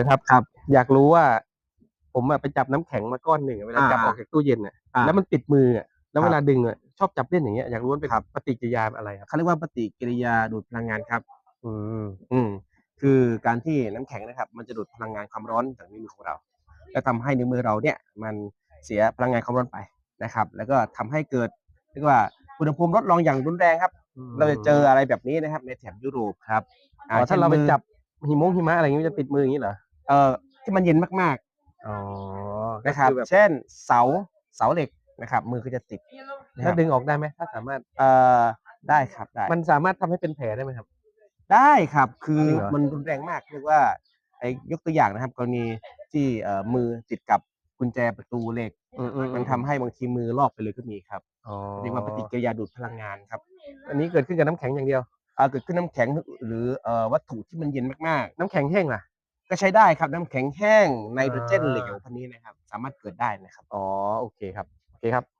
นะครับครับ อยากรู้ว่า ผมอะไปจับน้ำแข็งมาก้อนหนึ่งอะเวลาอ่าจับออกจากตู้เย็นอะอ่าแล้วมันติดมืออะแล้วครับเวลาดึงอะชอบจับเล่นอย่างเงี้ยอยากรู้ว่าเป็นครับ ปฏิกิริยาอะไรครับเขาเรียกว่าปฏิกิริยาดูดพลังงานครับ อืมอืมคือการที่น้ำแข็งนะครับ มันจะดูดพลังงานความร้อนจากนิ้วมือของเรา แล้วทำให้นิ้วมือเราเนี่ย มันเสียพลังงานความร้อนไปนะครับ แล้วก็ทำให้เกิดเรียกว่าอุณหภูมิลดลงอย่างรุนแรงครับ เราจะเจออะไรแบบนี้นะครับ ในแถบยุโรปครับอ๋อถ้าเราไปช่นมือจับหิมงหิมะอะไรอย่างงี้มันจะติดมืออย่างงี้เหรอ เอ่อที่มันเย็นมากอ๋อๆนะครับ ก็อแบบเช่นเสาเสาเหล็กนะครับ มือก็จะติดนะคถ้ารับดึงออกได้ไหมถ้าสามารถเอ่อได้ครับได้มันสามารถทำให้เป็นแผลได้ไหมครับ ได้ครับคือจริงเหรอ มันรุนแรงมากเรียกว่าไอ้ยกตัวอย่างนะครับ กรณีที่เอ่อมือติดกับกุญแจประตูเหล็ก อืมอืมันทำให้บางทีมือลอกไปเลยก็มีครับอ๋อเรียกว่าปฏิกิริยาดูดพลังงานครับอันนี้เกิดขึ้นกับน้ำแข็งอย่างเดียว อ่าเกิดขึ้นน้ำแข็งหรือเอ่อวัตถุที่มันเย็นมากน้ำแข็งแห้งล่ะๆ ก็ใช้ได้ครับน้ำแข็งแห้งไนโตรเจนอ่าเหลวพันนี้นะครับ สามารถเกิดได้นะครับ อ๋อ โอเคครับ โอเคครับ